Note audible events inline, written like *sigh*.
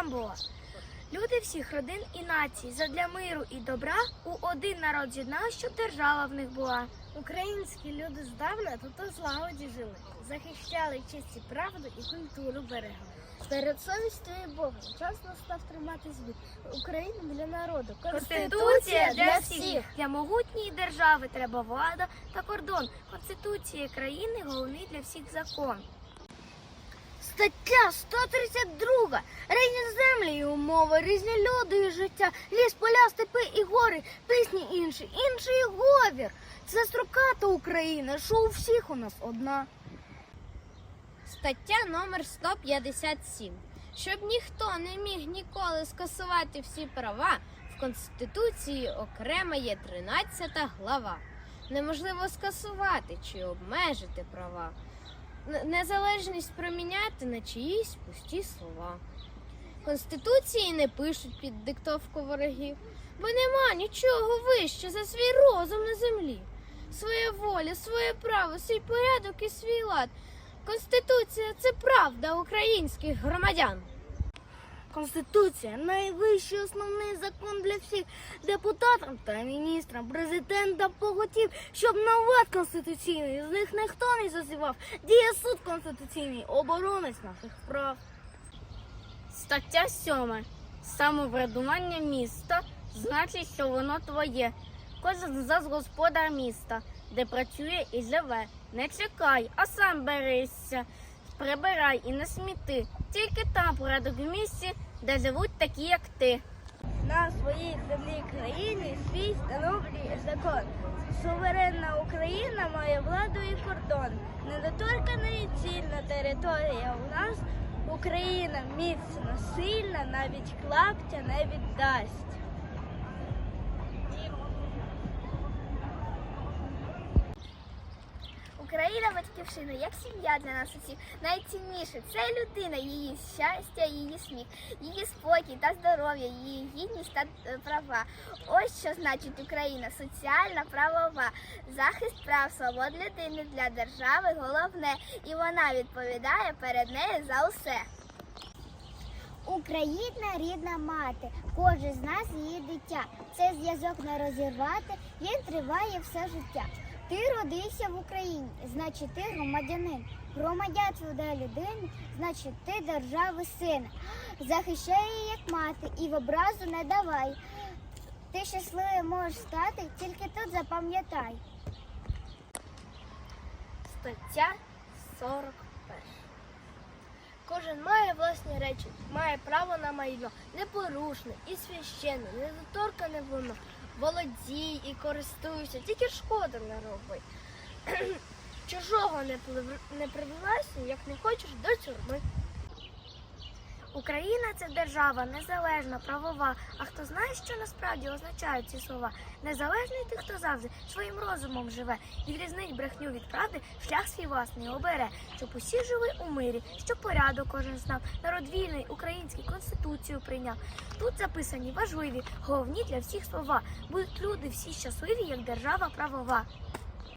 преамбула. Люди всіх родин і націй задля миру і добра у один народ з'єднали, щоб держава в них була. Українські люди здавна тут у злагоді жили, захищали честь і правду і культуру берегли. Перед совістю і Богом час настав тримати звіт. Україна для народу. Конституція для всіх. Для могутньої держави треба влада та кордон. Конституція країни головний для всіх закон. Стаття 132. Різні землі і умови, різні люди і життя, ліс, поля, степи і гори, пісні інші, інший говір. Це строката Україна, що у всіх у нас одна. Стаття номер 157. Щоб ніхто не міг ніколи скасувати всі права, в Конституції окрема є 13 глава. Неможливо скасувати чи обмежити права. Незалежність проміняти на чиїсь пусті слова. Конституції не пишуть під диктовку ворогів, бо нема нічого вище за свій розум на землі. Своя воля, своє право, свій порядок і свій лад. Конституція це правда українських громадян. Конституція найвищий основний закон для всіх депутатам та міністрам. Президента поготів, щоб на конституційний з них ніхто не зазівав. Діє суд конституційний, оборонець наших прав. Стаття 7. Самоврядування міста значить, що воно твоє. Кожен з господар міста, де працює і живе. Не чекай, а сам берися. Прибирай і не сміти. Тільки там порядок в місті, де живуть такі, як ти. На своїй землі країні свій встановлює закон. Суверенна Україна має владу і кордон. Недоторкана і цільна територія у нас. Україна міцна, сильна, навіть клаптя не віддасть. Україна батьківщина, як сім'я для нас усіх. Найцінніше це людина, її щастя, її сміх, її спокій та здоров'я, її гідність та е, права. Ось що значить Україна соціальна, правова, захист прав, свобод людини для держави головне, і вона відповідає перед нею за усе. Україна рідна мати, кожен з нас її дитя. Це зв'язок не розірвати, він триває все життя. Ти родився в Україні, значить ти громадянин. Громадянство для людини, значить ти держави син. Захищай її як мати і в образу не давай. Ти щасливий можеш стати, тільки тут запам'ятай. Стаття 41. Кожен має власні речі, має право на майно, непорушне і священне, недоторкане воно. Володій і користуйся, тільки шкоди не роби. *coughs* Чужого не, привилайся, як не хочеш до тюрми. Україна це держава незалежна, правова. А хто знає, що насправді означають ці слова? Незалежний ти, хто завжди своїм розумом живе, і відрізнить брехню від правди, шлях свій власний обере, щоб усі жили у мирі, щоб порядок кожен знав, народ вільний, український конституцію прийняв. Тут записані важливі, головні для всіх слова. Будуть люди всі щасливі, як держава правова.